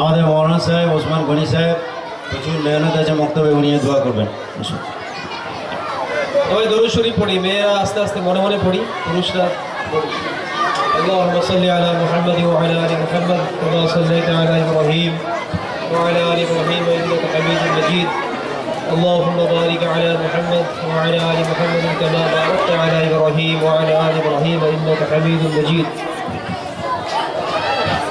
আমাদের মৌলানা সাহেব ওসমান গনি সাহেব প্রচুর মেহনত আছে মক্তবে উনি দোয়া করবেন আসুন। সবাই দরুদ শরীফ পড়ি মেয়েরা আস্তে আস্তে মনে মনে পড়ি পুরুষরা পড়ি اللهم صل على محمد وعلى ال محمد كما صليت على ابراهيم وعلى ال ابراهيم انك حميد مجيد اللهم بارك على محمد وعلى ال محمد كما باركت على ابراهيم وعلى ال ابراهيم انك حميد مجيد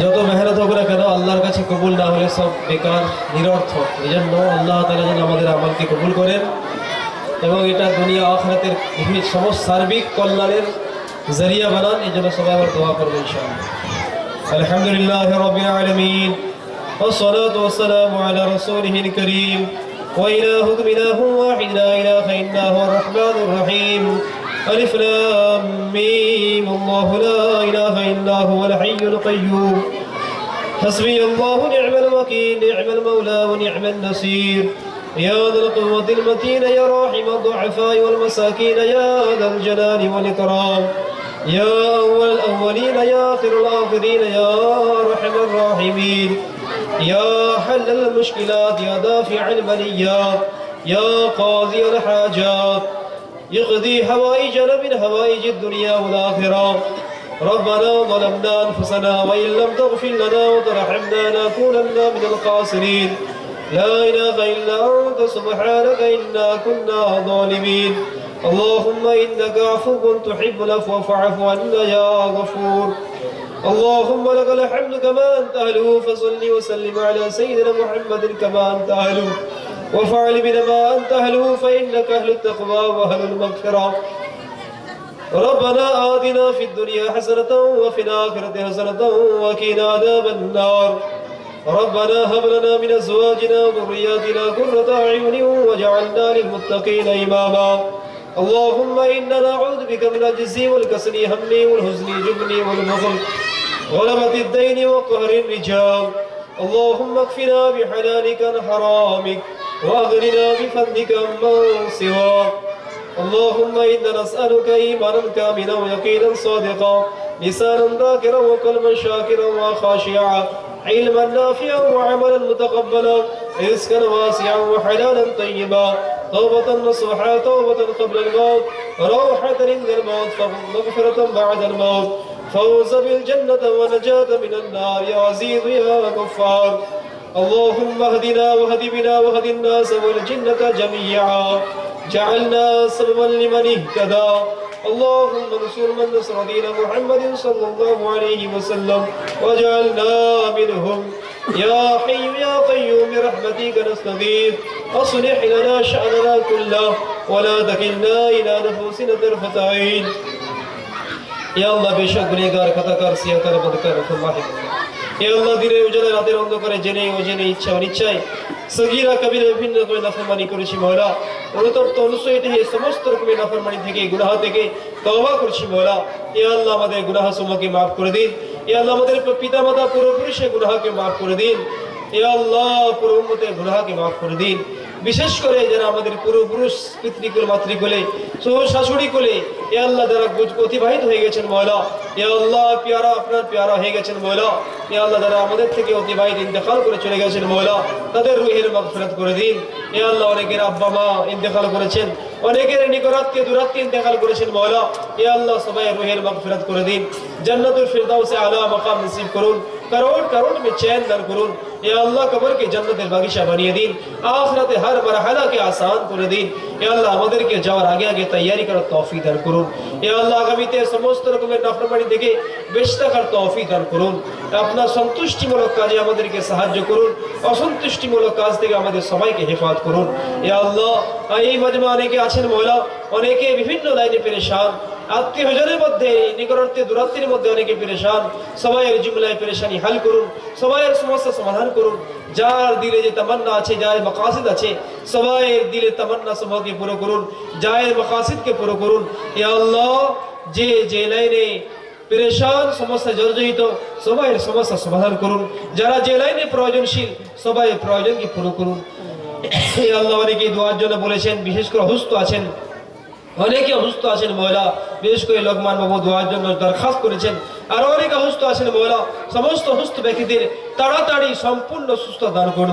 যত মেহনত হোক না কেন আল্লাহর কাছে কবুল না হলে সব বেকার নিরর্থক এই জন্য আল্লাহ তালা যেন আমাদের আমলকে কবুল করেন এবং এটা দুনিয়া আখরাতের বিভিন্ন সমস্ত সার্বিক কল্যাণের জরিয়া বানান এই জন্য সবাই আবার দোয়া করবো ইনশাআল্লাহ আলহামদুলিল্লাহ রবিল আলমিন والصلاة والسلام على رسوله الكريم وإلهكم إله واحد لا إله إلا هو الرحمن الرحيم ألف لام ميم. الله لا إله إلا هو الحي القيوم. حسبي الله نعم الوكيل نعم المولى ونعم النصير. يا ذا القوة المتين يا راحم الضعفاء والمساكين يا ذا الجلال والإكرام. يا أول الأولين يا آخر الآخرين يا أرحم الراحمين. يا حل المشكلات يا دافع البليات يا قاضي الحاجات. يقضي حوائجنا من حوائج الدنيا والآخرة. ربنا ظلمنا أنفسنا وإن لم تغفر لنا وترحمنا لنكونن من الخاسرين. لا إله إلا أنت سبحانك إنا كنا ظالمين. اللهم إنك عفو تحب العفو فاعف عنا يا غفور. اللهم لك الحمد كما أنت أهله فصل وسلم على سيدنا محمد كما أنت أهله. وفعل بنا ما أنت أهله فإنك أهل التقوى وأهل المغفرة. ربنا آتنا في الدنيا حسنة وفي الآخرة حسنة وقنا عذاب النار. ربنا هب لنا من أزواجنا وذرياتنا قرة أعين واجعلنا للمتقين إماما. اللهم إنا نعوذ بك من الجز والكسل هم والحزن جبن والبخل غلبة الدين وقهر الرجال. اللهم اكفنا بحلالك عن حرامك. واغننا بفضلك عمن سواك. اللهم إنا نسألك إيمانا كاملا ويقينا صادقا لسانا ذاكرا وقلبا شاكرا وخاشعا علما نافعا وعملا متقبلا رزقا واسعا وحلالا طيبا توبة نصوحا توبة قبل الموت روحة عند الموت مغفرة بعد الموت. فوز بالجنة ونجاة من النار يا عزيز يا غفار. اللهم اهدنا واهد بنا واهد الناس والجنة جميعا. جعلنا سببا لمن اهتدى. اللهم انصر من نصر دين محمد صلى الله عليه وسلم وجعلنا منهم. يا حي يا قيوم برحمتك نستغيث. أصلح لنا شأننا كله ولا تكلنا إلى نفوسنا طرفة عين. يا الله بشك بنيكار خطا ربك سیاہ کر ইয়া আল্লাহ, দিনের উজালে রাতের অন্ধকারে জেনে অজেনে ইচ্ছা অনিচ্ছায় সগীরা কবিরা বিভিন্ন রকমের নাফরমানি করেছি মহলা অনুতপ্ত অনুসূচিত হয়ে সমস্ত রকমের নাফরমানি থেকে, গুনাহ থেকে তওবা করছি মহলা ইয়া আল্লাহ, আমাদের গুনাহ সমূহকে মাফ করে দিন। ইয়া আল্লাহ, আমাদের পিতা মাতা পূর্বপুরুষের গুনাহকে মাফ করে দিন। ইয়া আল্লাহ, পুরো উম্মতের গুনাহকে মাফ করে দিন। বিশেষ করে যারা আমাদের পূর্বপুরুষ পিতৃকুল, মাতৃকুলে, শ্বশুর শাশুড়ি কুলে এ আল্লাহ যারা অতিবাহিত হয়ে গেছেন ময়লা এ আল্লাহ পেয়ারা, আপনার পেয়ারা হয়ে গেছেন ময়লা এ আল্লাহ যারা আমাদের থেকে অতিবাহিত, ইন্তেকাল করে চলে গেছেন ময়লা তাদের রুহের মাগফিরাত করে দিন। এ আল্লাহ অনেকের আব্বা, মা ইন্তেকাল করেছেন। অনেকের নিকরাতকে দুরাতকে ইন্তেকাল করেছেন ময়লা এ আল্লাহ সবাই রুহের মাগফিরাত করে দিন। জান্নাতুল ফিরদাউসে আলা মাকাম নসিব করুন। करोड़ करोड़ में चैन दर करुन ये अल्लाह कबर के जन्नत बागिशा बनिए दिन आखिरत हर मरहला के आसान করে দিন এ আল্লাহ আমাদেরকে যাওয়ার আগে আগে তৈয়ারি করার তৌফিক দান করুন এ আল্লাহ আগামীতে সমস্ত রকমের নাফরমানি থেকে বেঁচে থাকার তৌফিক দান করুন আপনার সন্তুষ্টিমূলক কাজে আমাদেরকে সাহায্য করুন অসন্তুষ্টিমূলক কাজ থেকে আমাদের সবাইকে হেফাজত করুন এ আল্লাহ এই মজমা অনেকে আছেন মহিলা অনেকে বিভিন্ন লাইনে পেরেশান আত্মীয় স্বজনের মধ্যে, নিকটবর্তী দূরত্বের মধ্যে অনেকে পেরেশান। সবাইয়ের জুমলায় পেরেশানি হাল করুন। সবাইয়ের সমস্যা সমাধান করুন। যার দিলে যে তামান্না আছে, যার মকাসিদ আছে সবাইয়ের দিলে তামান্না সমূহকে পুরো করুন। যায়ের মকাসিদকে পুরো করুন। এ আল্লাহ, যে যে লাইনে পেরেশান, সমস্যা জর্জরিত সবাইয়ের সমস্যা সমাধান করুন। যারা যে লাইনে প্রয়োজনশীল, সবাই প্রয়োজনকে পুরো করুন। এই আল্লাহ অনেকে দোয়ার জন্য বলেছেন, বিশেষ করে অসুস্থ আছেন। অনেকে অসুস্থ আছেন মহিলা বিশেষ করে লোকমান বাবু দোয়ার জন্য দরখাস্ত করেছেন। আরও অনেক অসুস্থ আছেন মৌলা। সমস্ত অসুস্থ ব্যক্তিদের তাড়াতাড়ি সম্পূর্ণ সুস্থ দান করুন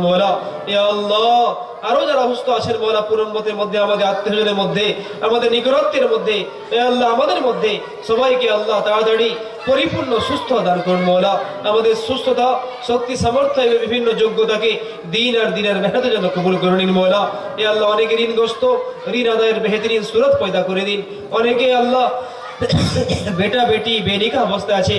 এ আল্লাহ, আরও যারা অসুস্থ আছেন মৌলা পুরম্মতের মধ্যে, আমাদের আত্মীয়জনের মধ্যে, আমাদের নিকটত্বের মধ্যে এ আল্লাহ, আমাদের মধ্যে সবাইকে আল্লাহ তাড়াতাড়ি পরিপূর্ণ সুস্থ দান করুন মৌলা। আমাদের সুস্থতা, শক্তি, সামর্থ্য এবং বিভিন্ন যোগ্যতাকে দিন আর দিনের মেহনত যেন কবুল করে নিন মৌলা। এ আল্লাহ, অনেকে ঋণগ্রস্ত, ঋণ আদায়ের বেহতরিন সুরত পয়দা করে দিন। অনেকে আল্লাহ বেটা বেটি বেনিকা অবস্থা আছে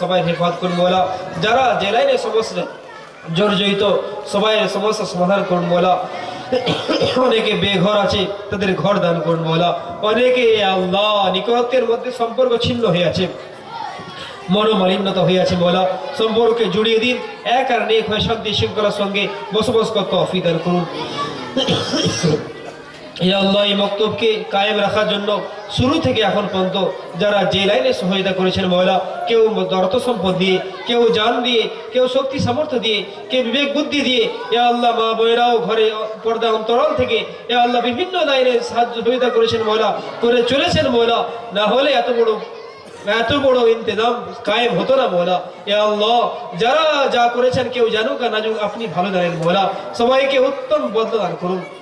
সবাই হেফাজত যারা জেলায় সমস্যা জর্জরিত সবাই সমস্যা সমাধান করুন মৌলা অনেকে বেঘর আছে, তাদের ঘর দান করুন মৌলা। অনেকে আল্লাহ নিকটের মধ্যে সম্পর্ক ছিন্ন হয়ে আছে, মনোমালিন্যতা হয়ে আছে বলা সম্পর্কে জুড়িয়ে দিন, এক আর নেক হয়ে শান্তি শৃঙ্খলার সঙ্গে বসবাস করতে অফিদার করুন। ইয়া আল্লাহ, এই বক্তব্যকে কায়েম রাখার জন্য শুরু থেকে এখন পর্যন্ত যারা যে লাইনে সহায়তা করেছেন মহিলা কেউ অর্থ সম্পদ দিয়ে, কেউ জান দিয়ে, কেউ শক্তি সামর্থ্য দিয়ে, কেউ বিবেক বুদ্ধি দিয়ে, ইয়া আল্লাহ, মা বোনেরাও ঘরে পর্দা অন্তরাল থেকে ইয়া আল্লাহ বিভিন্ন লাইনে সাহায্য সহায়তা করেছেন মহিলা করে চলেছেন মহিলা না হলে এত বড় এত বড় ইন্তজাম কায়েম হতো না মোলা। এ আল্লাহ, যারা যা করেছেন কেউ জানুক আর না জানুক, আপনি ভালো জানেন মোলা। সবাইকে উত্তম বদলা দান করুন।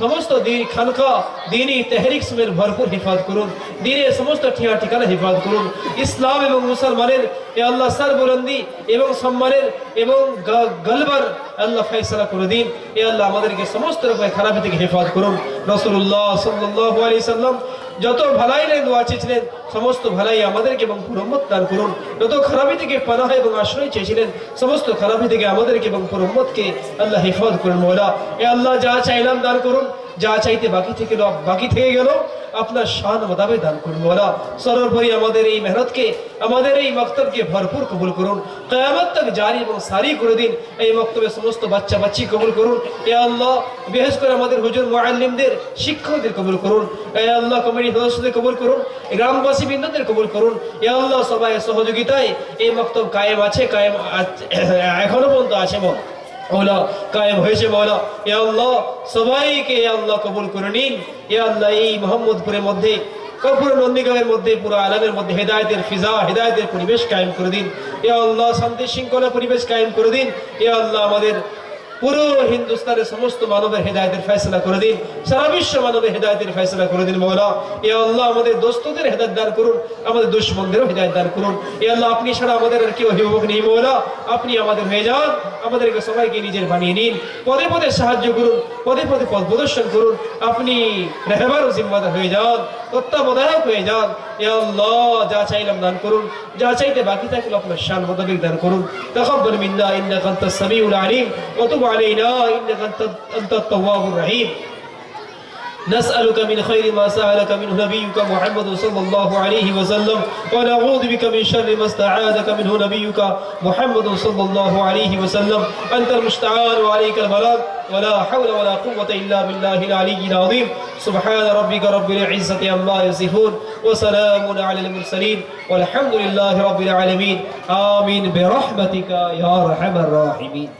সমস্ত দিন খানকা দিনই তেহরিক সুমের ভরপুর হিফাজ করুন। দিনের সমস্ত ঠিয়া ঠিকানা হিফাজ করুন। ইসলাম এবং মুসলমানের এ আল্লাহ সরবুলন্দি এবং সম্মানের এবং গলবার আল্লাহ ফয়সলা করে দিন। এ আল্লাহ আমাদেরকে সমস্ত রকমের খারাপি থেকে হেফাজ করুন। রসুল্লাহ সাল্লাহ সাল্লাম যত ভালাই নেন দোয়া চেয়েছিলেন, সমস্ত ভালাই আমাদেরকে এবং পুরম্মত দান করুন। যত খারাপি থেকে পানাহ এবং আশ্রয় চেয়েছিলেন, সমস্ত খারাপি থেকে আমাদেরকে এবং পুরম্মতকে আল্লাহ হেফাজ করুন, মৌলা। এ আল্লাহ যা চাইলাম দান করুন যা চাইতে বাকি থেকে বাকি থেকে গেল, আপনার শান মোতাবেক দান করুন মৌলা। সর্বোপরি আমাদের এই মেহনতকে, আমাদের এই মক্তবকে ভরপুর কবুল করুন। কয়ামত তক জারি এবং সারি করে দিন, এই মক্তবে সমস্ত বাচ্চা বাচ্চি কবুল করুন। এ আল্লাহ বিশেষ করে আমাদের হুজুর মোয়াল্লিমদের শিক্ষকদের কবুল করুন। এ আল্লাহ, কমিটি সদস্যদের কবুল করুন। গ্রামবাসী বৃন্দদের কবুল করুন। এ আল্লাহ, সবাই সহযোগিতায় এই মক্তব কায়েম আছে, কায়েম এখনও পর্যন্ত আছে মত মৌলা কায়েম হয়েছে মৌলা এ আল্লাহ, সবাইকে এ আল্লাহ কবুল করে নিন। এ আল্লাহ, এই মোহাম্মদপুরের মধ্যে কর্পূর নন্দীগ্রামের মধ্যে, পুরো আলামের মধ্যে হেদায়তের ফিজা, হেদায়তের পরিবেশ কায়েম করে দিন। এ আল্লাহ শান্তি শৃঙ্খলা পরিবেশ কায়েম করে দিন। এ আল্লাহ, আমাদের পুরো হিন্দুস্তানের সমস্ত মানবের হেদায়তের ফেসলা করে দিন, সারা বিশ্ব মানবের হেদায়তের ফেসলা করে দিন মৌলা। এ আল্লাহ আমাদের দোস্তদের হেদায়ত দান করুন, আমাদের দুশ্মনদেরও হেদায়ত দান করুন। এ আল্লাহ আপনি ছাড়া আমাদের আর কেউ অভিভাবক নেই মৌলা। আপনি আমাদের হয়ে যান আমাদেরকে সবাইকে নিজের বানিয়ে নিন। পদে পদে সাহায্য করুন, পদে পদে পথ প্রদর্শন করুন। আপনি রেহবার জিম্মাদা হয়ে যান, তত্ত্বাবধায়ক হয়ে যান। এ আল্লাহ যা চাইলাম দান করুন, যা চাইতে বাকি থাকলে আপনার শান মোতাবেক দান করুন। তখন বলবিন্দা ইন্দা কান্তা সামিউল আলিম। অথবা علينا أنت أنت التواب الرحيم. نسألك من خير ما سألك منه نبيك محمد صلى الله عليه وسلم ونعوذ بك من شر ما استعاذك منه نبيك محمد صلى الله عليه وسلم. أنت المستعان وعليك البلاغ ولا حول ولا قوة إلا بالله العلي العظيم. سبحان ربك رب العزة عما يصفون وسلام على المرسلين والحمد لله رب العالمين. آمين برحمتك يا أرحم الراحمين.